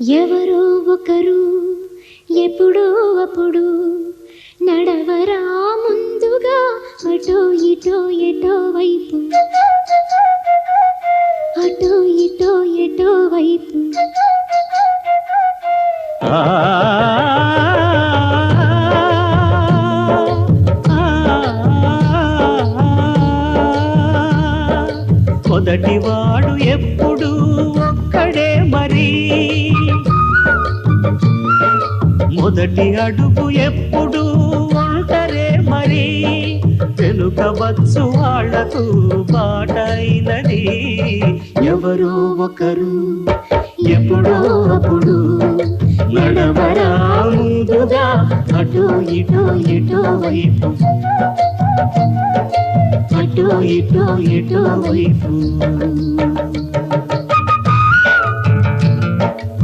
ఎవరో ఒకరు ఎప్పుడో అప్పుడు నడవరా ముందుగా అటో ఇటో ఎటో వైపు. అటో ఇటో ఎటో వైపు. మొదటివాడు ఎప్పుడు మొదటి అడుగు ఎప్పుడు ఒంటరే మరి. వెనుక వచ్చు వాళ్ళకు బాటైనది. ఎవరో ఒకరు ఎప్పుడో అప్పుడు నడవరా ముందుగా అటు ఇటు ఇటు వైపు. అటు ఇటు ఇటు వైపు.